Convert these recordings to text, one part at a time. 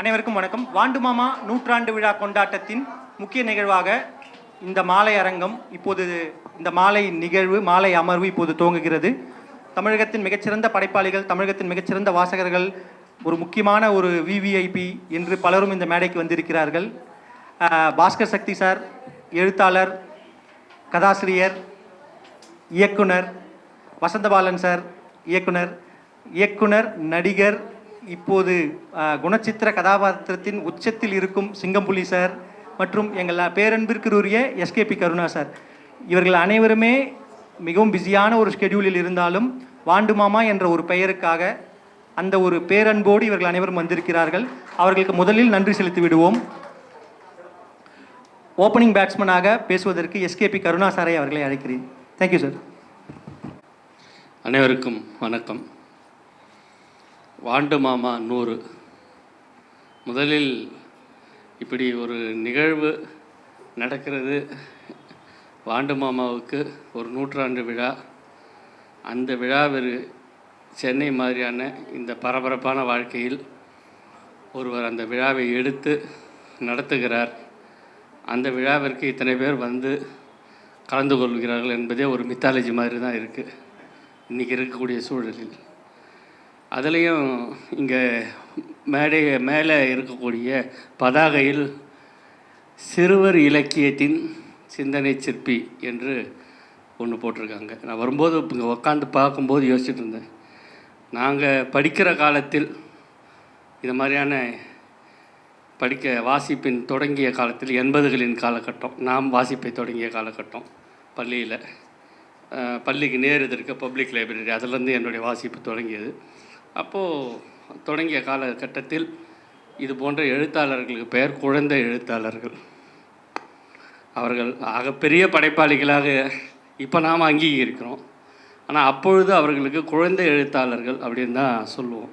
அனைவருக்கும் வணக்கம். வாண்டுமாமா நூற்றாண்டு விழா கொண்டாட்டத்தின் முக்கிய நிகழ்வாக இந்த மாலை அரங்கம் இப்போது இந்த மாலை நிகழ்வு மாலை அமர்வு இப்போது துவங்குகிறது. தமிழகத்தின் மிகச்சிறந்த படைப்பாளிகள் தமிழகத்தின் மிகச்சிறந்த வாசகர்கள் ஒரு முக்கியமான ஒரு விவிஐபி என்று பலரும் இந்த மேடைக்கு வந்திருக்கிறார்கள். பாஸ்கர் சக்தி சார் எழுத்தாளர் கதாசிரியர் இயக்குனர் வசந்தபாலன் சார் இயக்குனர் இயக்குனர் நடிகர் இப்போது குணச்சித்திர கதாபாத்திரத்தின் உச்சத்தில் இருக்கும் சிங்கம்புலி சார் மற்றும் எங்கள் பேரன்பிற்குரிய எஸ்கேபி கருணா சார். இவர்கள் அனைவருமே மிகவும் பிஸியான ஒரு ஸ்கெடியூலில் இருந்தாலும் வாண்டு மாமா என்ற ஒரு பெயருக்காக அந்த ஒரு பேரன்போடு இவர்கள் அனைவரும் வந்திருக்கிறார்கள். அவர்களுக்கு முதலில் நன்றி செலுத்தி விடுவோம். ஓப்பனிங் பேட்ஸ்மனாக பேசுவதற்கு எஸ்கேபி கருணா சாரை அவர்களை அழைக்கிறேன். தேங்க்யூ சார் அனைவருக்கும் வணக்கம். வாண்டு மாமா நூறு. முதலில் இப்படி ஒரு நிகழ்வு நடக்கிறது. வாண்டு மாமாவுக்கு ஒரு நூற்றாண்டு விழா. அந்த விழாவிற்கு சென்னை மாதிரியான இந்த பரபரப்பான வாழ்க்கையில் ஒருவர் அந்த விழாவை எடுத்து நடத்துகிறார். அந்த விழாவிற்கு இத்தனை பேர் வந்து கலந்து கொள்கிறார்கள் என்பதே ஒரு மித்தாலஜி மாதிரி தான் இருக்குது இன்றைக்கி இருக்கக்கூடிய சூழலில். அதுலேயும் இங்கே மேடை மேலே இருக்கக்கூடிய பதாகையில் சிறுவர் இலக்கியத்தின் சிந்தனை சிற்பி என்று ஒன்று போட்டிருக்காங்க. நான் வரும்போது இங்கே உட்காந்து பார்க்கும்போது யோசிச்சுட்டு இருந்தேன். நாங்கள் படிக்கிற காலத்தில் இது மாதிரியான படிக்க வாசிப்பின் தொடங்கிய காலத்தில் எண்பதுகளின் காலகட்டம் நாம் வாசிப்பை தொடங்கிய காலகட்டம் பள்ளியில் பள்ளிக்கு நேர் இருக்க பப்ளிக் லைப்ரரி அதிலேருந்து என்னுடைய வாசிப்பு தொடங்கியது. அப்போது தொடங்கிய காலகட்டத்தில் இது போன்ற எழுத்தாளர்களுக்கு பெயர் குழந்தை எழுத்தாளர்கள். அவர்கள் ஆகப்பெரிய படைப்பாளிகளாக இப்போ நாம் அங்கீகரிக்கிறோம். ஆனால் அப்பொழுது அவர்களுக்கு குழந்தை எழுத்தாளர்கள் அப்படின்னு தான் சொல்லுவோம்.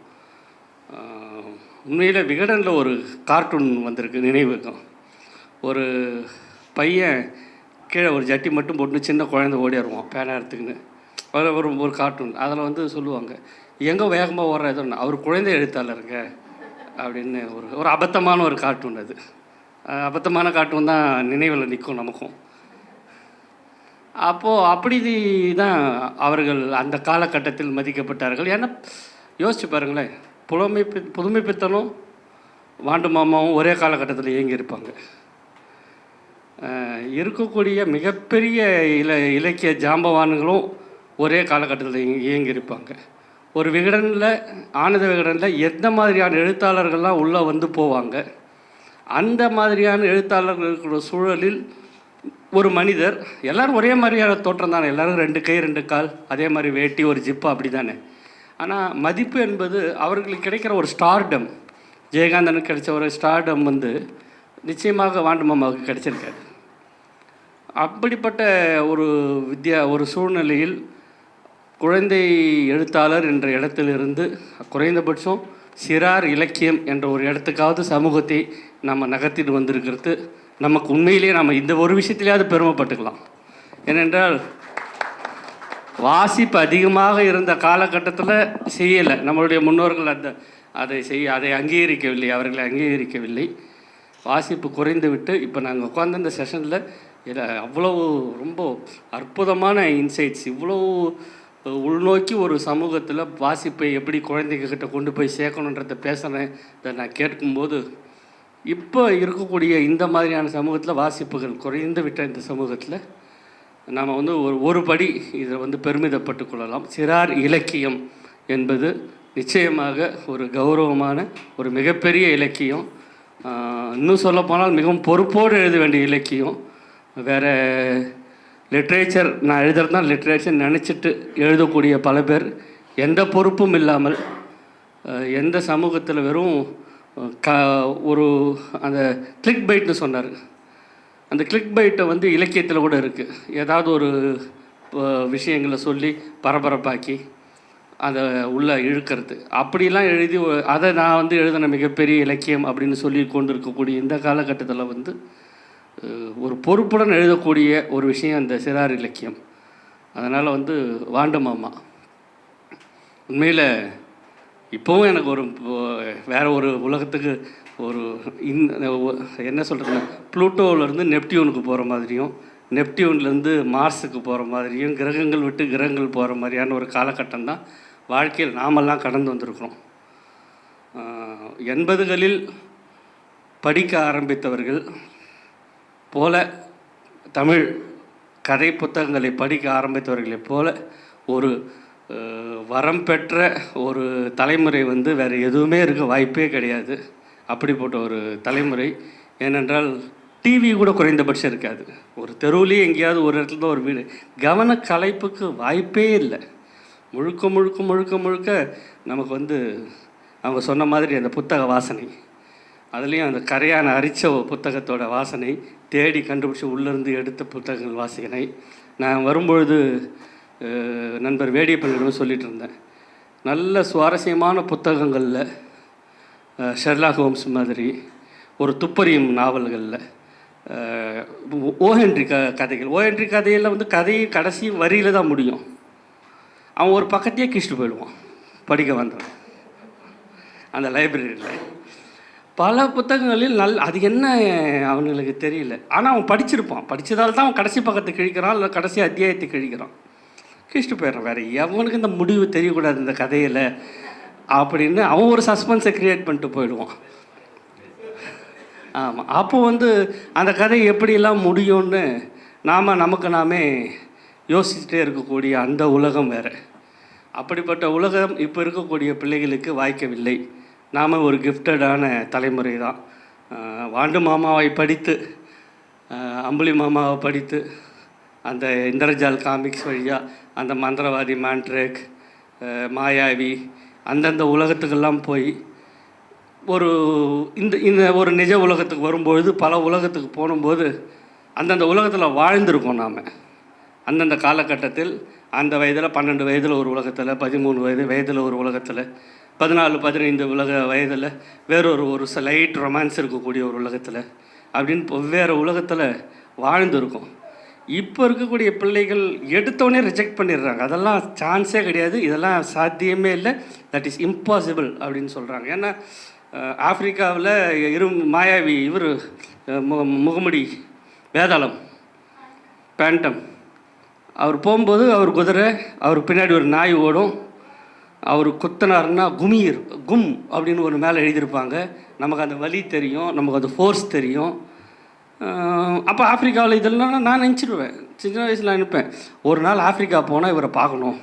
உண்மையில் விகடனில் ஒரு கார்ட்டூன் வந்திருக்கு நினைவுக்கும் ஒரு பையன் கீழே ஒரு ஜட்டி மட்டும் போட்டு சின்ன குழந்தை ஓடி வருவான் பேனா எடுத்துக்கின்னு ஒரு ஒரு கார்ட்டூன். அதில் வந்து சொல்லுவாங்க எங்கே வேகமாக ஓடுற எதுவும் அவர் குழந்தை எழுத்தாளருங்க. அப்படின்னு ஒரு ஒரு அபத்தமான ஒரு கார்ட்டூன் அது. அபத்தமான கார்ட்டூன் தான் நினைவில் நிற்கும் நமக்கும். அப்போது அப்படி தான் அவர்கள் அந்த காலகட்டத்தில் மதிக்கப்பட்டார்கள். ஏன்னா யோசிச்சு பாருங்களேன். புலமை பி- புதுமை பித்தனும் வாண்டு மாமாவும் ஒரே காலகட்டத்தில் இயங்கியிருப்பாங்க. இருக்கக்கூடிய மிகப்பெரிய இல இலக்கிய ஜாம்பவான்களும் ஒரே காலகட்டத்தில் இயங்கி- இயங்கியிருப்பாங்க. ஒரு விகடனில் ஆனந்த விகடனில் எந்த மாதிரியான எழுத்தாளர்கள்லாம் உள்ளே வந்து போவாங்க? அந்த மாதிரியான எழுத்தாளர்கள் இருக்கிற சூழலில் ஒரு மனிதர் எல்லோரும் ஒரே மாதிரியான தோற்றம் தானே? எல்லோரும் ரெண்டு கை ரெண்டு கால் அதே மாதிரி வேட்டி ஒரு ஜிப்பு அப்படி தானே? ஆனால் மதிப்பு என்பது அவர்களுக்கு கிடைக்கிற ஒரு ஸ்டார்டம் ஜெயகாந்தனுக்கு கிடைச்ச ஒரு ஸ்டார்டம் வந்து நிச்சயமாக வாண்டமாமாவுக்கு கிடைச்சிருக்காது. அப்படிப்பட்ட ஒரு வித்யா ஒரு சூழ்நிலையில் குழந்தை எழுத்தாளர் என்ற இடத்திலிருந்து குறைந்தபட்சம் சிறார் இலக்கியம் என்ற ஒரு இடத்துக்காவது சமூகத்தை நம்ம நகர்த்திட்டு வந்திருக்கிறது. நமக்கு உண்மையிலேயே நம்ம இந்த ஒரு விஷயத்திலேயாவது பெருமைப்பட்டுக்கலாம். ஏனென்றால் வாசிப்பு அதிகமாக இருந்த காலகட்டத்தில் செய்யலை. நம்மளுடைய முன்னோர்கள் அந்த அதை செய்ய அதை அங்கீகரிக்கவில்லை அவர்களை அங்கீகரிக்கவில்லை. வாசிப்பு குறைந்து விட்டு இப்போ நாங்கள் உட்காந்த இந்த செஷனில் இதில் அவ்வளோ ரொம்ப அற்புதமான இன்சைட்ஸ் இவ்வளோ உள்நோக்கி ஒரு சமூகத்தில் வாசிப்பை எப்படி குழந்தைங்கக்கிட்ட கொண்டு போய் சேர்க்கணுன்றத பேசுகிறேன் இதை நான் கேட்கும்போது இப்போ இருக்கக்கூடிய இந்த மாதிரியான சமூகத்தில் வாசிப்புகள் குறைந்து விட்ட இந்த சமூகத்தில் நாம் வந்து ஒரு ஒரு படி இதை வந்து பெருமிதப்பட்டு கொள்ளலாம். சிறார் இலக்கியம் என்பது நிச்சயமாக ஒரு கௌரவமான ஒரு மிகப்பெரிய இலக்கியம். இன்னும் சொல்லப்போனால் மிகவும் பொறுப்போடு எழுத வேண்டிய இலக்கியம். வேறு லிட்ரேச்சர் நான் எழுதுறதுனா தான் லிட்ரேச்சர் நினச்சிட்டு எழுதக்கூடிய பல பேர் எந்த பொறுப்பும் இல்லாமல் எந்த சமூகத்தில் வெறும் க ஒரு அந்த கிளிக் பைட்னு சொன்னார். அந்த கிளிக் பைட்டை வந்து இலக்கியத்தில் கூட இருக்குது ஏதாவது ஒரு விஷயங்களை சொல்லி பரபரப்பாக்கி அதை உள்ளே இழுக்கிறது. அப்படிலாம் எழுதி அதை நான் வந்து எழுதின மிகப்பெரிய இலக்கியம் அப்படின்னு சொல்லி கொண்டு இருக்கக்கூடிய இந்த காலகட்டத்தில் வந்து ஒரு பொறுப்புடன் எழுதக்கூடிய ஒரு விஷயம் அந்த சிறார் இலக்கியம். அதனால் வந்து வாண்டு மாமா. உண்மையில் இப்போவும் எனக்கு ஒரு வேறு ஒரு உலகத்துக்கு ஒரு இன் என்ன சொல்கிறதுன்னா ப்ளூட்டோவிலேருந்து நெப்டியூனுக்கு போகிற மாதிரியும் நெப்டியூன்லேருந்து மார்ஸுக்கு போகிற மாதிரியும் கிரகங்கள் விட்டு கிரகங்கள் போகிற மாதிரியான ஒரு காலகட்டம் தான் வாழ்க்கையில் நாமெல்லாம் கடந்து வந்திருக்கிறோம். எண்பதுகளில் படிக்க ஆரம்பித்தவர்கள் போல தமிழ் கதை புத்தகங்களை படிக்க ஆரம்பித்தவர்களைப் போல ஒரு வரம் பெற்ற ஒரு தலைமுறை வந்து வேறு எதுவுமே இருக்க வாய்ப்பே கிடையாது. அப்படிப்பட்ட ஒரு தலைமுறை. ஏனென்றால் டிவி கூட குறைந்தபட்சம் இருக்காது. ஒரு தெருவுலேயே எங்கேயாவது ஒரு இடத்துல தான் ஒரு வீடு. கவன கலைப்புக்கு வாய்ப்பே இல்லை. முழுக்க முழுக்க முழுக்க முழுக்க நமக்கு வந்து அவங்க சொன்ன மாதிரி அந்த புத்தக வாசனை. அதுலேயும் அந்த கரையான அரிச்ச புத்தகத்தோட வாசனை தேடி கண்டுபிடிச்சி உள்ளேருந்து எடுத்த புத்தகங்கள் வாசனை. நான் வரும்பொழுது நண்பர் வேடியப்பனிடம் சொல்லிட்டு இருந்தேன். நல்ல சுவாரஸ்யமான புத்தகங்களில் ஷெர்லாக் ஹோம்ஸ் மாதிரி ஒரு துப்பறியும் நாவல்களில் ஓஹென்ரி க கதைகள். ஓஹென்ரி கதையில் வந்து கதை கடைசி வரியில் தான் முடியும். அவன் ஒரு பக்கத்தையே கிழிச்சிட்டு போயிடுவான். படிக்க வந்தான் அந்த லைப்ரரியில். பல புத்தகங்களில் நல் அது என்ன அவனுங்களுக்கு தெரியல. ஆனால் அவன் படிச்சிருப்பான். படித்ததால் தான் அவன் கடைசி பக்கத்தை கிழிக்கிறான் இல்லை கடைசி அத்தியாயத்தை கிழிக்கிறான். கிழிச்சிட்டு போயிடுறான். வேறு எவனுக்கு இந்த முடிவு தெரியக்கூடாது இந்த கதையில் அப்படின்னு அவன் ஒரு சஸ்பென்ஸை க்ரியேட் பண்ணிட்டு போயிடுவான். ஆமாம் அப்போ வந்து அந்த கதை எப்படிலாம் முடியும்னு நாம் நமக்கு நாமே யோசிச்சுட்டே இருக்கக்கூடிய அந்த உலகம் வேறு. அப்படிப்பட்ட உலகம் இப்போ இருக்கக்கூடிய பிள்ளைகளுக்கு வாய்க்கவில்லை. நாம் ஒரு கிஃப்டடான தலைமுறை தான் வாண்டு மாமாவை படித்து அம்புலி மாமாவை படித்து அந்த இந்திரஜால் காமிக்ஸ் வழியாக அந்த மந்திரவாதி மேண்ட்ரேக் மாயாவி அந்தந்த உலகத்துக்கெல்லாம் போய் ஒரு இந்த இந்த ஒரு நிஜ உலகத்துக்கு வரும்பொழுது பல உலகத்துக்கு போகும்போது அந்தந்த உலகத்தில் வாழ்ந்திருக்கோம் நாம். அந்தந்த காலகட்டத்தில் அந்த வயதில் பன்னெண்டு வயதில் ஒரு உலகத்தில் பதிமூணு வயது வயதில் ஒரு உலகத்தில் பதினாலு பதினைந்து உலக வயதில் வேறொரு ஒரு லைட் ரொமான்ஸ் இருக்கக்கூடிய ஒரு உலகத்தில் அப்படின்னு வெவ்வேறு உலகத்தில் வாழ்ந்துருக்கோம். இப்போ இருக்கக்கூடிய பிள்ளைகள் எடுத்தோடனே ரிஜெக்ட் பண்ணிடுறாங்க. அதெல்லாம் சான்ஸே கிடையாது. இதெல்லாம் சாத்தியமே இல்லை. தட் இஸ் இம்பாசிபிள் அப்படின்னு சொல்கிறாங்க ஏன்னா ஆஃப்ரிக்காவில் இரு மாயாவி இவர் முகமுடி வேதாளம் பேண்டம் அவர் போகும்போது அவர் குதிரை அவர் பின்னாடி ஒரு நாய் ஓடும். அவர் குத்தினாருன்னா குமீர் கும் அப்படின்னு ஒரு மேலே எழுதியிருப்பாங்க. நமக்கு அந்த வலி தெரியும் நமக்கு அந்த ஃபோர்ஸ் தெரியும். அப்போ ஆப்பிரிக்காவில் இதெல்லாம் நான் நினச்சிடுவேன் சின்ன வயசில் நினைப்பேன். ஒரு நாள் ஆஃப்ரிக்கா போனால் இவரை பார்க்கணும்.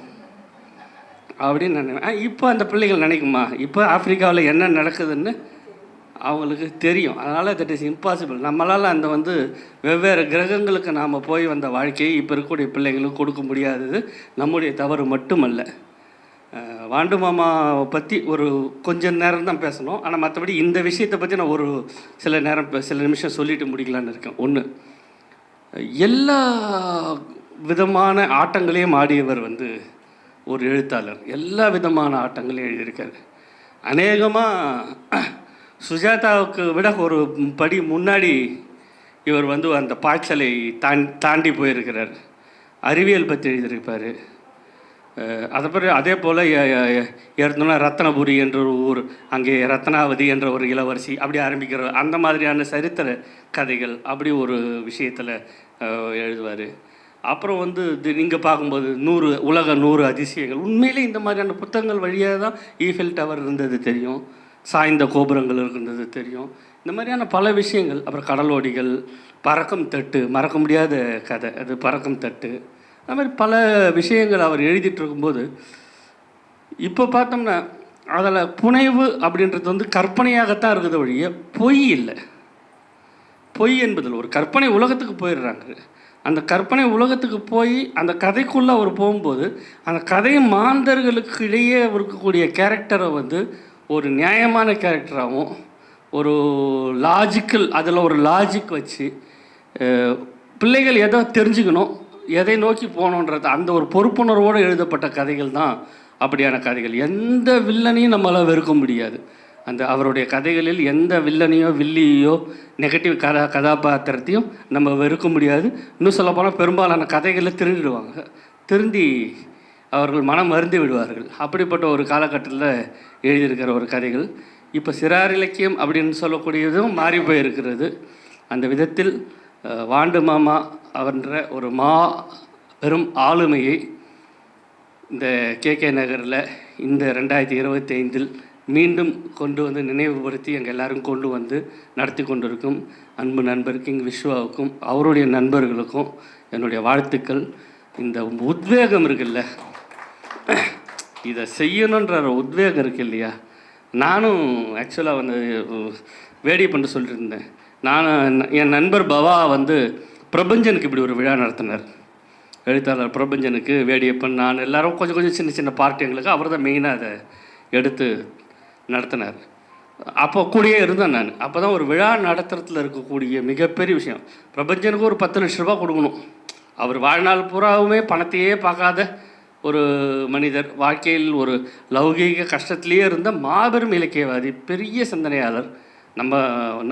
அப்படின்னு நினைவேன் இப்போ அந்த பிள்ளைகள் நினைக்குமா? இப்போ ஆஃப்ரிக்காவில் என்ன நடக்குதுன்னு அவங்களுக்கு தெரியும். அதனால் தட் இஸ் இம்பாசிபிள் நம்மளால் அந்த வந்து வெவ்வேறு கிரகங்களுக்கு நாம் போய் வந்த வாழ்க்கையை இப்போ இருக்கக்கூடிய பிள்ளைங்களுக்கு கொடுக்க முடியாதது நம்முடைய தவறு மட்டுமல்ல. வாண்டு மாமாவை பற்றி ஒரு கொஞ்ச நேரம் தான் பேசணும். ஆனால் மற்றபடி இந்த விஷயத்தை பற்றி நான் ஒரு சில நேரம் சில நிமிஷம் சொல்லிட்டு முடிக்கலான்னு இருக்கேன். ஒன்று எல்லா விதமான ஆட்டங்களையும் ஆடியவர் வந்து ஒரு எழுத்தாளர். எல்லா விதமான ஆட்டங்களையும் எழுதியிருக்காரு. அநேகமாக சுஜாதாவுக்கு விட ஒரு படி முன்னாடி இவர் வந்து அந்த பாய்ச்சலை தான் தாண்டி போயிருக்கிறார். அறிவியல் பற்றி எழுதியிருப்பார். அதை பிறகு அதே போல் எடுத்தோன்னா ரத்னபுரி என்ற ஒரு ஊர் அங்கே ரத்னாவதி என்ற ஒரு இளவரசி அப்படி ஆரம்பிக்கிற அந்த மாதிரியான சரித்திர கதைகள் அப்படி ஒரு விஷயத்தில் எழுதுவார். அப்புறம் வந்து நீங்கள் பார்க்கும்போது நூறு உலக நூறு அதிசயங்கள். உண்மையிலே இந்த மாதிரியான புத்தகங்கள் வழியாக தான் ஈஃபில் டவர் இருந்தது தெரியும். சாய்ந்த கோபுரங்கள் இருந்தது தெரியும். இந்த மாதிரியான பல விஷயங்கள். அப்புறம் கடலோடிகள் பறக்கும் தட்டு மறக்க முடியாத கதை. அது பறக்கும் தட்டு. அது மாதிரி பல விஷயங்கள் அவர் எழுதிட்டு இருக்கும்போது இப்போ பார்த்தோம்னா அதில் புனைவு அப்படின்றது வந்து கற்பனையாகத்தான் இருக்குது வழிய பொய் இல்லை. பொய் என்பதில் ஒரு கற்பனை உலகத்துக்கு போயிடுறாங்க. அந்த கற்பனை உலகத்துக்கு போய் அந்த கதைக்குள்ளே அவர் போகும்போது அந்த கதை மாந்தர்களுக்கு இடையே இருக்கக்கூடிய கேரக்டரை வந்து ஒரு நியாயமான கேரக்டராகவும் ஒரு லாஜிக்கல் அதில் ஒரு லாஜிக் வச்சு பிள்ளைகள் எதை தெரிஞ்சுக்கணும் எதை நோக்கி போகணுன்றது அந்த ஒரு பொறுப்புணர்வோடு எழுதப்பட்ட கதைகள் தான் அப்படியான கதைகள். எந்த வில்லனையும் நம்மளால் வெறுக்க முடியாது. அந்த அவருடைய கதைகளில் எந்த வில்லனையோ வில்லியோ நெகட்டிவ் கதா கதாபாத்திரத்தையும் நம்ம வெறுக்க முடியாது. இன்னும் சொல்லப்போனால் பெரும்பாலான கதைகளை திருந்திடுவாங்க திருந்தி அவர்கள் மனம் மருந்து விடுவார்கள். அப்படிப்பட்ட ஒரு காலகட்டத்தில் எழுதியிருக்கிற ஒரு கதைகள். இப்போ சிறார் இலக்கியம் அப்படின்னு சொல்லக்கூடியதும் மாறி போயிருக்கிறது. அந்த விதத்தில் வாண்டு மாமா அவன்ற ஒரு மா பெரும் ஆளுமையை இந்த கே கே நகரில் இந்த ரெண்டாயிரத்தி இருபத்தி ஐந்தில் மீண்டும் கொண்டு வந்து நினைவுபடுத்தி எங்கள் எல்லாரும் கொண்டு வந்து நடத்தி கொண்டிருக்கும் அன்பு நண்பர் கிங் விஸ்வாவுக்கும் அவருடைய நண்பர்களுக்கும் என்னுடைய வாழ்த்துக்கள். இந்த உத்வேகம் இருக்குல்ல? இதை செய்யணுன்ற ஒரு உத்வேகம் இருக்கு இல்லையா? நானும் ஆக்சுவலாக வந்து வேடி பண்ண சொல்லிட்டு இருந்தேன். நான் என் நண்பர் பவா வந்து பிரபஞ்சனுக்கு இப்படி ஒரு விழா நடத்தினார். எழுத்தாளர் பிரபஞ்சனுக்கு வேடியப்பன் நான் எல்லாரும் கொஞ்சம் கொஞ்சம் சின்ன சின்ன பார்ட்டிங்களுக்கு அவர் தான் மெயினாக அதை எடுத்து நடத்தினார். அப்போ கூடயே இருந்தேன் நான். அப்போ தான் ஒரு விழா நடத்துறதுல இருக்கக்கூடிய மிகப்பெரிய விஷயம். பிரபஞ்சனுக்கு ஒரு பத்து லட்ச ரூபா கொடுக்கணும். அவர் வாழ்நாள் பூராவுமே பணத்தையே பார்க்காத ஒரு மனிதர். வாழ்க்கையில் ஒரு லௌகீக கஷ்டத்திலேயே இருந்த மாபெரும் இலக்கியவாதி பெரிய சிந்தனையாளர் நம்ம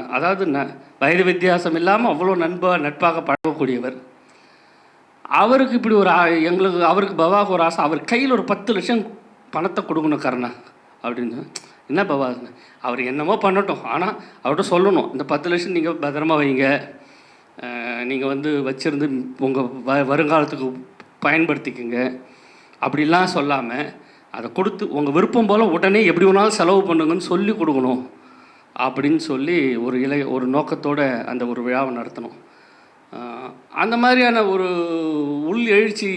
அதாவது ந வயது வித்தியாசம் இல்லாமல் அவ்வளோ நண்பாக நட்பாக பழகக்கூடியவர். அவருக்கு இப்படி ஒரு ஆ- எங்களுக்கு அவருக்கு பவாவுக்கு ஒரு ஆசை அவர் கையில் ஒரு பத்து லட்சம் பணத்தை கொடுக்கணும் கருணா அப்படின்னு. என்ன பவா அவர் என்னமோ பண்ணட்டும். ஆனால் அவர்கிட்ட சொல்லணும். இந்த பத்து லட்சம் நீங்கள் பத்திரமா வைங்க. நீங்கள் வந்து வச்சுருந்து உங்கள் வ வருங்காலத்துக்கு பயன்படுத்திக்கங்க. அப்படிலாம் சொல்லாமல் அதை கொடுத்து உங்கள் விருப்பம் போல் உடனே எப்படி வேணாலும் செலவு பண்ணுங்கன்னு சொல்லி கொடுக்கணும். அப்படின்னு சொல்லி ஒரு இலை ஒரு நோக்கத்தோடு அந்த ஒரு விழாவை நடத்தணும். அந்த மாதிரியான ஒரு உள் எழுச்சி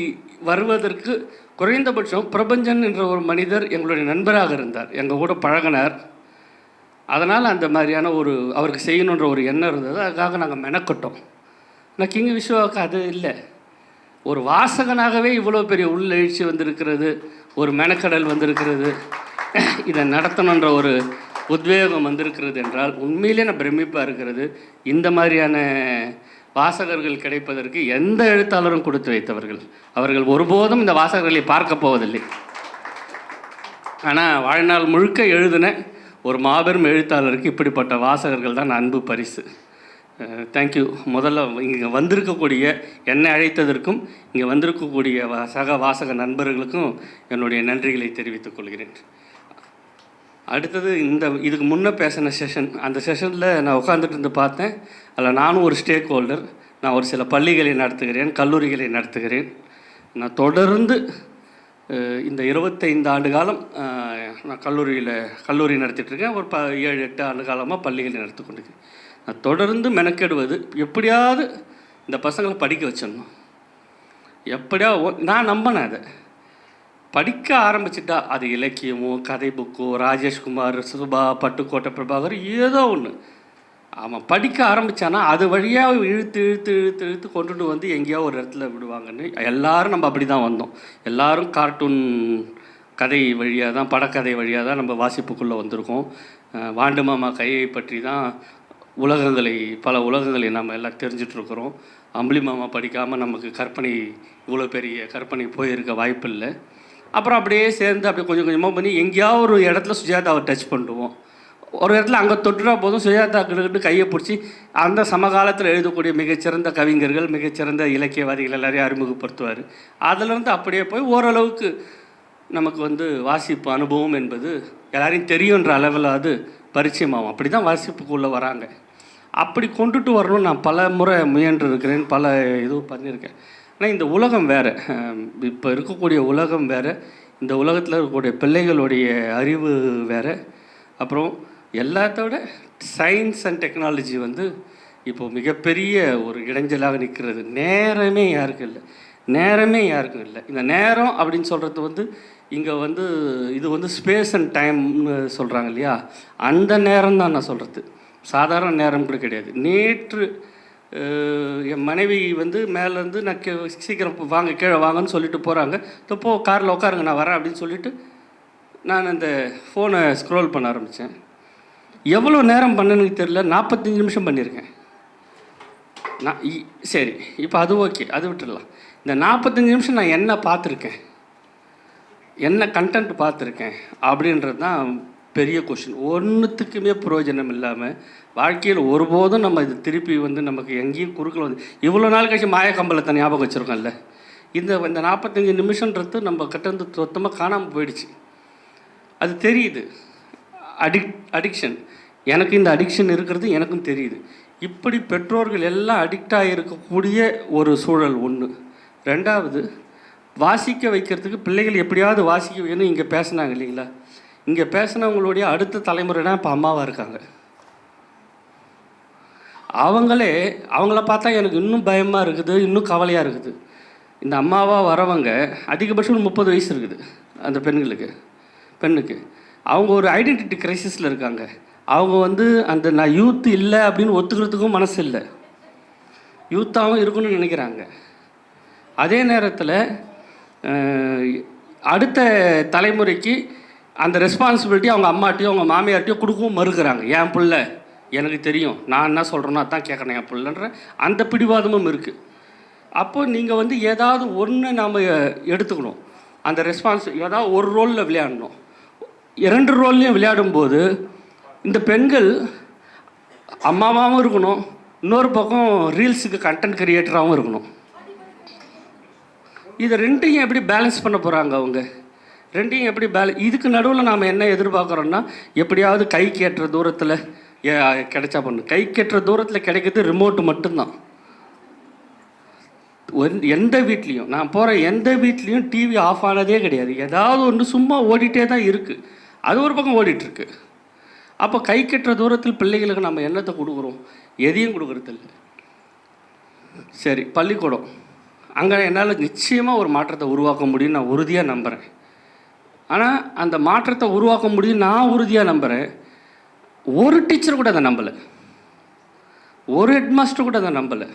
வருவதற்கு குறைந்தபட்சம் பிரபஞ்சன் என்ற ஒரு மனிதர் எங்களுடைய நண்பராக இருந்தார். எங்கள் கூட பழகினார். அதனால் அந்த மாதிரியான ஒரு அவருக்கு செய்யணுன்ற ஒரு எண்ணம் இருந்தது. அதுக்காக நாங்கள் மெனக்கட்டோம். ஆனால் கிங் விஸ்வாவுக்கு அது இல்லை. ஒரு வாசகனாகவே இவ்வளோ பெரிய உள் எழுச்சி வந்திருக்கிறது ஒரு மெனக்கடல் வந்திருக்கிறது. இதை நடத்தணுன்ற ஒரு உத்வேகம் வந்திருக்கிறது என்றால் உண்மையிலே நான் பிரமிப்பாக இருக்கிறது. இந்த மாதிரியான வாசகர்கள் கிடைப்பதற்கு எந்த எழுத்தாளரும் கொடுத்து வைத்தவர்கள். அவர்கள் ஒருபோதும் இந்த வாசகர்களை பார்க்க போவதில்லை. ஆனால் வாழ்நாள் முழுக்க எழுதின ஒரு மாபெரும் எழுத்தாளருக்கு இப்படிப்பட்ட வாசகர்கள் தான் அன்பு பரிசு. தேங்க்யூ முதல்ல இங்கே வந்திருக்கக்கூடிய என்னை அழைத்ததற்கும் இங்கே வந்திருக்கக்கூடிய வா- சக வாசக நண்பர்களுக்கும் என்னுடைய நன்றிகளை தெரிவித்துக் கொள்கிறேன். அடுத்தது இந்த இதுக்கு முன்னே பேசின செஷன் அந்த செஷனில் நான் உட்காந்துட்டு இருந்து பார்த்தேன். அதில் நானும் ஒரு ஸ்டேக் ஹோல்டர் நான் ஒரு சில பள்ளிகளை நடத்துகிறேன் கல்லூரிகளை நடத்துகிறேன். நான் தொடர்ந்து இந்த இருபத்தைந்து ஆண்டு காலம் நான் கல்லூரியில் கல்லூரி நடத்திட்டுருக்கேன் ஒரு ப ஏழு எட்டு ஆண்டு காலமாக பள்ளிகளை நடத்தி கொண்டிருக்கேன். நான் தொடர்ந்து மெனக்கெடுவது எப்படியாவது இந்த பசங்களை படிக்க வச்சிடணும். எப்படியா நான் நம்பினேன் அதை. படிக்க ஆரம்பிச்சிட்டா அது இலக்கியமோ கதை புக்கோ ராஜேஷ்குமார் சுபா பட்டுக்கோட்டை பிரபாகர் ஏதோ ஒன்று அவன் படிக்க ஆரம்பித்தானா அது வழியாக இழுத்து இழுத்து இழுத்து இழுத்து கொண்டுட்டு வந்து எங்கேயோ ஒரு இடத்துல விடுவாங்கன்னு எல்லாரும் நம்ம அப்படி தான் வந்தோம். எல்லாரும் கார்ட்டூன் கதை வழியாக தான் படக்கதை வழியாக தான் நம்ம வாசிப்புக்குள்ளே வந்திருக்கோம். வாண்டு மாமா கையை பற்றி தான் உலகங்களை பல உலகங்களை நம்ம எல்லாம் தெரிஞ்சுட்டு அம்பளி அம்புலி மாமா படிக்காமல் நமக்கு கற்பனை இவ்வளோ பெரிய கற்பனை போயிருக்க வாய்ப்பில்லை. அப்புறம் அப்படியே சேர்ந்து அப்படியே கொஞ்சம் கொஞ்சமாக பண்ணி எங்கேயாவது ஒரு இடத்துல சுஜாதாவை டச் பண்ணுவோம். ஒரு இடத்துல அங்கே தொட்டுனா போதும். சுஜாதா கிட்ட கையை பிடிச்சி அந்த சமகாலத்தில் எழுதக்கூடிய மிகச்சிறந்த கவிஞர்கள் மிகச்சிறந்த இலக்கியவாதிகள் எல்லாரையும் அறிமுகப்படுத்துவார். அதிலிருந்து அப்படியே போய் ஓரளவுக்கு நமக்கு வந்து வாசிப்பு அனுபவம் என்பது எல்லாரையும் தெரியுன்ற அளவில் அது பரிச்சயமாகும். அப்படி தான் வாசிப்புக்குள்ளே வராங்க. அப்படி கொண்டுட்டு வரணும் நான் பல முறை முயன்று இருக்கிறேன் பல இது பண்ணியிருக்கேன். ஆனால் இந்த உலகம் வேறு. இப்போ இருக்கக்கூடிய உலகம் வேறு. இந்த உலகத்தில் இருக்கக்கூடிய பிள்ளைகளுடைய அறிவு வேறு. அப்புறம் எல்லாத்தோட சயின்ஸ் அண்ட் டெக்னாலஜி வந்து இப்போ மிகப்பெரிய ஒரு இடைஞ்சலாக நிற்கிறது. நேரமே யாருக்கும் இல்லை. நேரமே யாருக்கும் இல்லை. இந்த நேரம் அப்படின்னு சொல்கிறது வந்து இங்கே வந்து இது வந்து ஸ்பேஸ் அண்ட் டைம்னு சொல்கிறாங்க இல்லையா? அந்த நேரம் தான் நான் சொல்கிறது சாதாரண நேரம் கூட கிடையாது. நேற்று என் மனைவி வந்து மேலேருந்து நான் கே சீக்கிரம் வாங்க கீழே வாங்கன்னு சொல்லிட்டு போகிறாங்க இப்போ காரில் உட்காருங்க நான் வரேன் அப்படின்னு சொல்லிட்டு நான் அந்த ஃபோனை ஸ்க்ரோல் பண்ண ஆரம்பித்தேன் எவ்வளோ நேரம் பண்ணனுக்கு தெரியல நாற்பத்தஞ்சு நிமிஷம் பண்ணியிருக்கேன். நான் இ- சரி இப்போ அது ஓகே அது விட்டுடலாம். இந்த நாற்பத்தஞ்சு நிமிஷம் நான் என்ன பார்த்துருக்கேன் என்ன கண்டென்ட் பார்த்துருக்கேன் அப்படின்றது தான் பெரிய கொஷின் ஒன்றுத்துக்குமே பிரயோஜனம் இல்லாமல் வாழ்க்கையில் ஒருபோதும் நம்ம இது திருப்பி வந்து நமக்கு எங்கேயும் குறுக்கில் வந்து. இவ்வளோ நாள் கழிச்சு மாய கம்பளத்தை ஞாபகம் வச்சுருக்கோம்ல. இந்த இந்த நாற்பத்தஞ்சு நிமிஷன்றது நம்ம கிட்ட இருந்து சுத்தமாக காணாமல் போயிடுச்சு. அது தெரியுது. அடிக் அடிக்ஷன் எனக்கு இந்த அடிக்ஷன் இருக்கிறது எனக்கும் தெரியுது. இப்படி பெற்றோர்கள் எல்லாம் அடிக்டாக இருக்கக்கூடிய ஒரு சூழல் ஒன்று ரெண்டாவது வாசிக்க வைக்கிறதுக்கு பிள்ளைகள் எப்படியாவது வாசிக்க வைக்கணும் இங்கே பேசுனாங்க இல்லைங்களா? இங்கே பேசினவங்களுடைய அடுத்த தலைமுறைனா இப்போ அம்மாவாக இருக்காங்க. அவங்களே அவங்கள பார்த்தா எனக்கு இன்னும் பயமாக இருக்குது இன்னும் கவலையாக இருக்குது. இந்த அம்மாவாக வரவங்க அதிகபட்சம் முப்பது வயசு இருக்குது அந்த பெண்களுக்கு பெண்ணுக்கு. அவங்க ஒரு ஐடென்டிட்டி கிரைசிஸில் இருக்காங்க. அவங்க வந்து அந்த நான் யூத் இல்லை அப்படின்னு ஒத்துக்கிறதுக்கும் மனசு இல்லை. யூத்தாகவும் இருக்கணும்னு நினைக்கிறாங்க. அதே நேரத்தில் அடுத்த தலைமுறைக்கு அந்த ரெஸ்பான்சிபிலிட்டி அவங்க அம்மாட்டையும் அவங்க மாமியார்ட்டையும் கொடுக்கவும் மறுக்கிறாங்க. என் பிள்ளை எனக்கு தெரியும். நான் என்ன சொல்கிறேனோ அதான் கேட்குறேன் என் பிள்ளைன்ற அந்த பிடிவாதமும் இருக்குது அப்போ நீங்கள் வந்து ஏதாவது ஒன்று நாம் எடுத்துக்கணும். அந்த ரெஸ்பான்ஸ் ஏதாவது ஒரு ரோலில் விளையாடணும். இரண்டு ரோல்லையும் விளையாடும்போது இந்த பெண்கள் அம்மாவாகவும் இருக்கணும். இன்னொரு பக்கம் ரீல்ஸுக்கு கண்டென்ட் கிரியேட்டராகவும் இருக்கணும். இதை ரெண்டையும் எப்படி பேலன்ஸ் பண்ண போகிறாங்க அவங்க? ரெண்டையும் எப்படி பேல இதுக்கு நடுவில் நாம் என்ன எதிர்பார்க்குறோன்னா எப்படியாவது கை கேட்டுற தூரத்தில் கிடைச்சா பண்ணு கை கெட்டுற தூரத்தில் கிடைக்கிறது ரிமோட் மட்டும்தான். எந்த வீட்லேயும் நான் போகிற எந்த வீட்லேயும் டிவி ஆஃப் ஆனதே கிடையாது. ஏதாவது ஒன்று சும்மா ஓடிட்டே தான் இருக்குது அது ஒரு பக்கம் ஓடிட்டுருக்கு. அப்போ கை கெட்டுற தூரத்தில் பிள்ளைகளுக்கு நம்ம என்னத்தை கொடுக்குறோம்? எதையும் கொடுக்குறதில்ல சரி பள்ளிக்கூடம். அங்கே என்னால் நிச்சயமாக ஒரு மாற்றத்தை உருவாக்க முடியும்னு நான் உறுதியாக நம்புகிறேன் ஆனால் அந்த மாற்றத்தை உருவாக்க முடியும் நான் உறுதியாக நம்புகிறேன் ஒரு டீச்சர் கூட அதை நம்பலை. ஒரு ஹெட்மாஸ்டர் கூட அதை நம்பலை.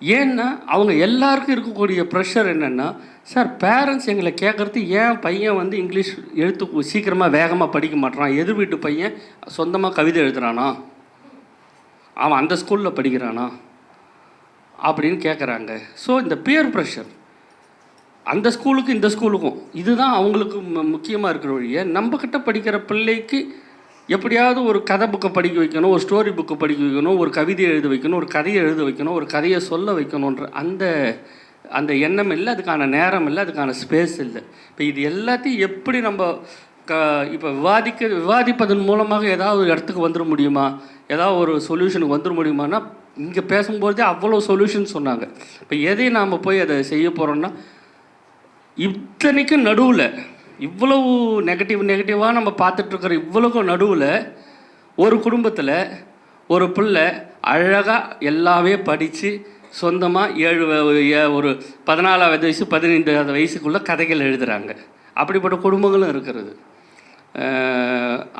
ஏன்னா அவங்க எல்லாருக்கும் இருக்கக்கூடிய ப்ரெஷர் என்னென்னா சார் பேரண்ட்ஸ் எங்களை கேட்குறது ஏன் பையன் வந்து இங்கிலீஷ் எழுத்து சீக்கிரமாக வேகமாக படிக்க மாட்டேறான் எதிர் வீட்டு பையன் சொந்தமாக கவிதை எழுதுகிறானா அவன் அந்த ஸ்கூலில் படிக்கிறானா? அப்படின்னு கேட்குறாங்க ஸோ இந்த பியர் ப்ரெஷர் அந்த ஸ்கூலுக்கும் இந்த ஸ்கூலுக்கும் இதுதான் அவங்களுக்கு முக்கியமாக இருக்கிற வழியை. நம்மக்கிட்ட படிக்கிற பிள்ளைக்கு எப்படியாவது ஒரு கதை புக்கை படிக்க வைக்கணும் ஒரு ஸ்டோரி புக்கை படிக்க வைக்கணும் ஒரு கவிதை எழுத வைக்கணும் ஒரு கதையை எழுத வைக்கணும் ஒரு கதையை சொல்ல வைக்கணுன்ற அந்த அந்த எண்ணம் இல்லை அதுக்கான நேரம் இல்லை அதுக்கான ஸ்பேஸ் இல்லை. இப்போ இது எல்லாத்தையும் எப்படி நம்ம க இப்போ விவாதிக்க விவாதிப்பதன் மூலமாக ஏதாவது ஒரு இடத்துக்கு வந்துட முடியுமா? ஏதாவது ஒரு சொல்யூஷனுக்கு வந்துட முடியுமானா இங்கே பேசும்போதே அவ்வளோ சொல்யூஷன் சொன்னாங்க. இப்போ எதை நாம் போய் அதை செய்ய போகிறோன்னா இத்தனைக்கும் நடுவில் இவ்வளவு நெகட்டிவ் நெகட்டிவாக நம்ம பார்த்துட்ருக்குற இவ்வளோக்கும் நடுவில் ஒரு குடும்பத்தில் ஒரு பிள்ளை அழகாக எல்லாமே படித்து சொந்தமாக ஏழு ஒரு பதினாலாவது வயசு பதினைந்தாவது வயசுக்குள்ளே கதைகள் எழுதுகிறாங்க அப்படிப்பட்ட குடும்பங்களும் இருக்கிறது.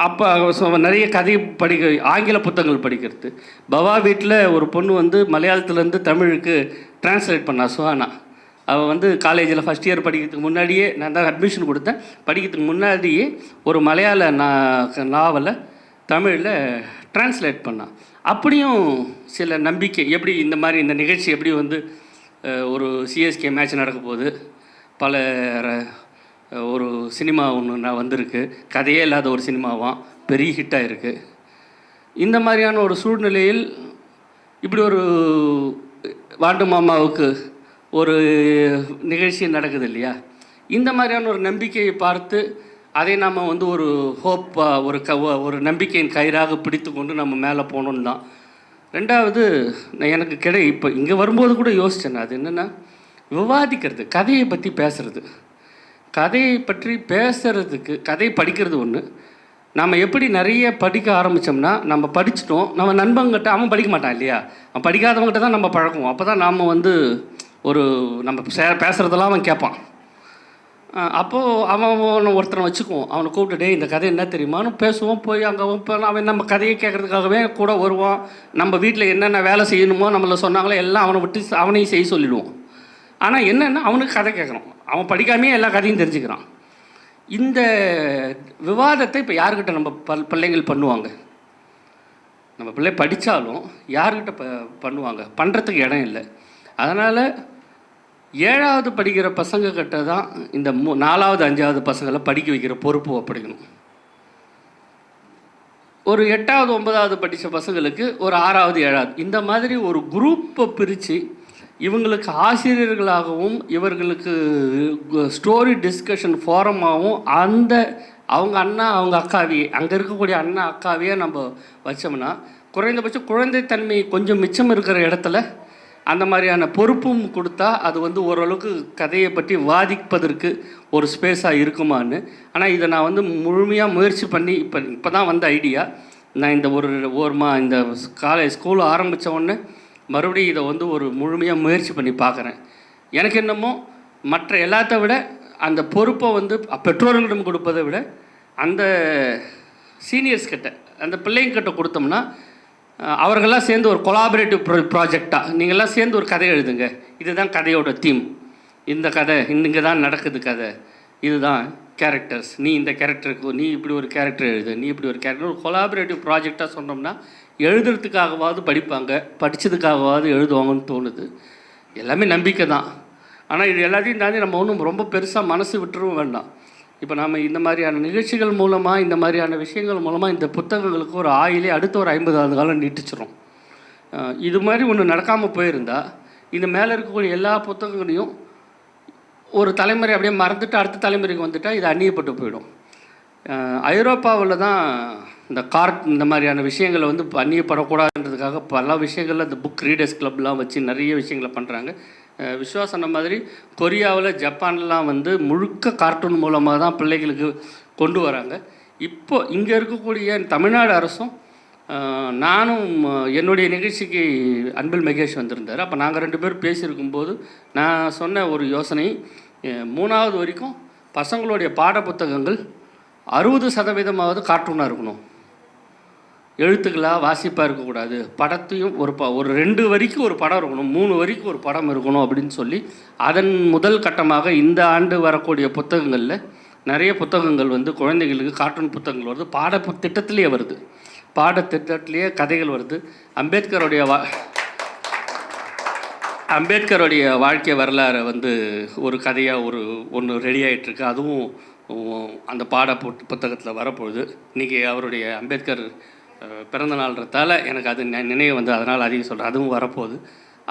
அப்போ நிறைய கதை படிக்க ஆங்கில புத்தகங்கள் படிக்கிறது. பவா வீட்டில் ஒரு பொண்ணு வந்து மலையாளத்துலேருந்து தமிழுக்கு டிரான்ஸ்லேட் பண்ணா சுஹானா. அவள் வந்து காலேஜில் ஃபஸ்ட் இயர் படிக்கிறதுக்கு முன்னாடியே நான் தான் அட்மிஷன் கொடுத்தேன். படிக்கிறதுக்கு முன்னாடியே ஒரு மலையாள நான் நாவலை தமிழில் டிரான்ஸ்லேட் பண்ணான் அப்படியும் சில நம்பிக்கை எப்படி இந்த மாதிரி இந்த நிகழ்ச்சி எப்படி வந்து ஒரு சிஎஸ்கே மேட்ச் நடக்க போகுது. பல ஒரு சினிமா ஒன்று நான் வந்திருக்கு. கதையே இல்லாத ஒரு சினிமாவாம். பெரிய ஹிட்டாக இருக்குது இந்த மாதிரியான ஒரு சூழ்நிலையில் இப்படி ஒரு வாண்டு மாமாவுக்கு ஒரு நிகழ்ச்சி நடக்குது இல்லையா இந்த மாதிரியான ஒரு நம்பிக்கையை பார்த்து அதை நாம் வந்து ஒரு ஹோப்பாக ஒரு க ஒரு நம்பிக்கையின் கயிறாக பிடித்து கொண்டு நம்ம மேலே போகணுன்னு தான். ரெண்டாவது நான் எனக்கு கிடை இப்போ இங்கே வரும்போது கூட யோசித்தேன் நான். அது என்னென்னா விவாதிக்கிறது கதையை பற்றி பேசுகிறது கதையை பற்றி பேசுறதுக்கு கதை படிக்கிறது ஒன்று நம்ம எப்படி நிறைய படிக்க ஆரம்பித்தோம்னா நம்ம படிச்சிட்டோம் நம்ம நண்பங்கிட்ட அவன் படிக்க மாட்டான் இல்லையா? அவன் படிக்காதவங்ககிட்ட தான் நம்ம பழக்கம் அப்போ தான் நாம் வந்து ஒரு நம்ம சே- அவன் கேட்பான். அப்போது அவன் ஒருத்தனை வச்சுக்குவோம். அவனை கூப்பிட்டு இந்த கதை என்ன தெரியுமான்னு பேசுவோம். போய் அங்கே போய் அவன் நம்ம கதையை கேட்குறதுக்காகவே கூட வருவான். நம்ம வீட்டில் என்னென்ன வேலை செய்யணுமோ நம்மளை சொன்னாங்களோ எல்லாம் அவனை விட்டு அவனையும் செய்ய சொல்லிடுவோம். ஆனால் என்னென்னா அவனுக்கு கதை கேட்குறான் அவன் படிக்காமையே எல்லா கதையும் தெரிஞ்சுக்கிறான். இந்த விவாதத்தை இப்போ யாருக்கிட்ட நம்ம பல் பிள்ளைங்கள் பண்ணுவாங்க? நம்ம பிள்ளை படித்தாலும் யாருக்கிட்ட ப பண்ணுவாங்க? பண்ணுறதுக்கு இடம் இல்லை. அதனால் ஏழாவது படிக்கிற பசங்க கிட்ட தான் இந்த மூ நாலாவது அஞ்சாவது பசங்களை படிக்க வைக்கிற பொறுப்பு ஒப்படைக்கணும். ஒரு எட்டாவது ஒன்பதாவது படித்த பசங்களுக்கு ஒரு ஆறாவது ஏழாவது. இந்த மாதிரி ஒரு குரூப்பை பிரித்து இவங்களுக்கு ஆசிரியர்களாகவும் இவர்களுக்கு ஸ்டோரி டிஸ்கஷன் ஃபோரமாகவும் அந்த அவங்க அண்ணா அவங்க அக்காவியே அங்கே இருக்கக்கூடிய அண்ணா அக்காவையே நம்ம வச்சோம்னா குறைந்தபட்சம் குழந்தைத்தன்மை கொஞ்சம் மிச்சம் இருக்கிற இடத்துல அந்த மாதிரியான பொறுப்பும் கொடுத்தா அது வந்து ஓரளவுக்கு கதையை பற்றி வாதிப்பதற்கு ஒரு ஸ்பேஸாக இருக்குமான்னு. ஆனால் இதை நான் வந்து முழுமையாக முயற்சி பண்ணி இப்போ இப்போ தான் வந்த ஐடியா நான் இந்த ஒரு ஒரு மா இந்த காலேஜ் ஸ்கூல் ஆரம்பித்த உடனே மறுபடியும் இதை வந்து ஒரு முழுமையாக முயற்சி பண்ணி பார்க்குறேன். எனக்கு என்னமோ மற்ற எல்லாத்த விட அந்த பொறுப்பை வந்து பெற்றோர்களிடம் கொடுப்பதை விட அந்த சீனியர்ஸ் கிட்ட அந்த பிள்ளைங்கிட்ட கொடுத்தோம்னா அவர்கள்லாம் சேர்ந்து ஒரு கொலாபரேட்டிவ் ப்ரோ ப்ராஜெக்டாக நீங்கள்லாம் சேர்ந்து ஒரு கதை எழுதுங்க. இதுதான் கதையோட தீம் இந்த கதை இங்கே தான் நடக்குது கதை. இதுதான் கேரக்டர்ஸ் நீ இந்த கேரக்டருக்கு நீ இப்படி ஒரு கேரக்டர் எழுது நீ இப்படி ஒரு கேரக்டர் ஒரு கொலாபரேட்டிவ் ப்ராஜெக்டாக சொன்னோம்னா எழுதுறதுக்காகவாவது படிப்பாங்க படித்ததுக்காகவாவது எழுதுவாங்கன்னு தோணுது. எல்லாமே நம்பிக்கை தான். ஆனால் இது எல்லாத்தையும் தாண்டி நம்ம ஒன்றும் ரொம்ப பெருசாக மனசு விட்டுறவும் வேண்டாம். இப்போ நம்ம இந்த மாதிரியான நிகழ்ச்சிகள் மூலமாக இந்த மாதிரியான விஷயங்கள் மூலமாக இந்த புத்தகங்களுக்கு ஒரு ஆயிலே அடுத்த ஒரு ஐம்பது ஆண்டு காலம் நீட்டிச்சிரும். இது மாதிரி ஒன்று நடக்காமல் போயிருந்தா இந்த மேலே இருக்கக்கூடிய எல்லா புத்தகங்களையும் ஒரு தலைமுறை அப்படியே மறந்துட்டு அடுத்த தலைமுறைக்கு வந்துட்டால் இது அந்நியப்பட்டு போயிடும். ஐரோப்பாவில் தான் இந்த கார்ட் இந்த மாதிரியான விஷயங்களை வந்து அந்நியப்படக்கூடாதுன்றதுக்காக பல விஷயங்களில் இந்த புக் ரீடர்ஸ் கிளப்லாம் வச்சு நிறைய விஷயங்களை பண்ணுறாங்க விஸ்வா சொன்ன மாதிரி கொரியாவில் ஜப்பான்லாம் வந்து முழுக்க கார்ட்டூன் மூலமாக தான் பிள்ளைகளுக்கு கொண்டு வராங்க. இப்போ இங்கே இருக்கக்கூடிய தமிழ்நாடு அரசும் நானும் என்னுடைய நிகழ்ச்சிக்கு அன்பில் மகேஷ் வந்திருந்தார். அப்போ நாங்கள் ரெண்டு பேரும் பேசியிருக்கும்போது நான் சொன்ன ஒரு யோசனை மூணாவது வரைக்கும் பசங்களுடைய பாட புத்தகங்கள் அறுபது சதவீதமாவது கார்ட்டூனாக இருக்கணும். எழுத்துக்களாக வாசிப்பாக இருக்கக்கூடாது. படத்தையும் ஒரு ப ஒரு ரெண்டு வரைக்கும் ஒரு படம் இருக்கணும். மூணு வரைக்கும் ஒரு படம் இருக்கணும் அப்படின்னு சொல்லி அதன் முதல் கட்டமாக இந்த ஆண்டு வரக்கூடிய புத்தகங்களில் நிறைய புத்தகங்கள் வந்து குழந்தைகளுக்கு கார்ட்டூன் புத்தகங்கள் வருது. பாட திட்டத்திலேயே வருது. பாடத்திட்டத்திலேயே கதைகள் வருது. அம்பேத்கருடைய வா அம்பேத்கருடைய வாழ்க்கை வரலாறை வந்து ஒரு கதையாக ஒரு ஒன்று ரெடி ஆகிட்டுருக்கு அதுவும் அந்த பாட புத்தகத்தில் வரப்போகுது. இன்றைக்கி அவருடைய அம்பேத்கர் பிறந்த நாள்ன்றதால எனக்கு அது நினைவு வந்து அதனால் அதிகம் சொல்கிறேன் அதுவும் வரப்போகுது.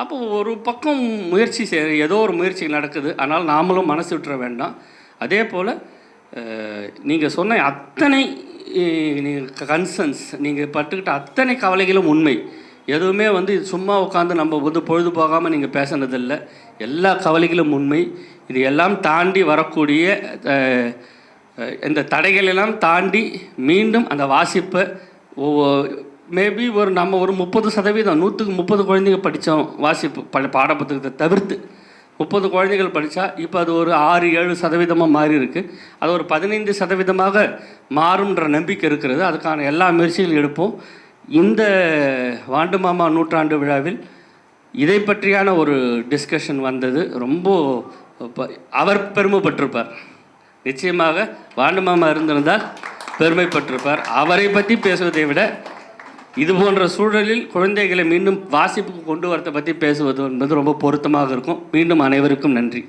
அப்போ ஒரு பக்கம் முயற்சி செய் ஏதோ ஒரு முயற்சி நடக்குது. ஆனால் நாமளும் மனசு விட்டுற வேண்டாம். அதே போல் நீங்கள் சொன்ன அத்தனை நீங்கள் கன்சர்ன்ஸ் நீங்கள் பட்டுக்கிட்ட அத்தனை கவலைகளும் உண்மை. எதுவுமே வந்து சும்மா உட்காந்து நம்ம வந்து பொழுது போகாமல் நீங்கள் பேசுனதில்லை. எல்லா கவலைகளும் உண்மை. இது எல்லாம் தாண்டி வரக்கூடிய இந்த தடைகளெல்லாம் தாண்டி மீண்டும் அந்த வாசிப்பை மேபி ஒரு நம்ம ஒரு முப்பது சதவீதம் நூற்றுக்கு முப்பது குழந்தைங்க படித்தோம் வாசிப்பு ப பாடப்புத்தகத்தை தவிர்த்து முப்பது குழந்தைகள் படித்தா இப்போ அது ஒரு ஆறு ஏழு சதவீதமாக மாறி இருக்கு. அது ஒரு பதினைந்து சதவீதமாக மாறும்ன்ற நம்பிக்கை இருக்கிறது. அதுக்கான எல்லா முயற்சிகளும் எடுப்போம். இந்த வாண்டு மாமா நூற்றாண்டு விழாவில் இதை பற்றியான ஒரு டிஸ்கஷன் வந்தது. ரொம்ப ப- அவர் பெருமைப்பட்டிருப்பார். நிச்சயமாக வாண்டு மாமா இருந்திருந்தால் பெருமைப்பட்டிருப்பார். அவரை பற்றி பேசுவதை விட இது போன்ற சூழலில் குழந்தைகளை மீண்டும் வாசிப்புக்கு கொண்டு வரதை பற்றி பேசுவது என்பது ரொம்ப பொருத்தமாக இருக்கும். மீண்டும் அனைவருக்கும் நன்றி.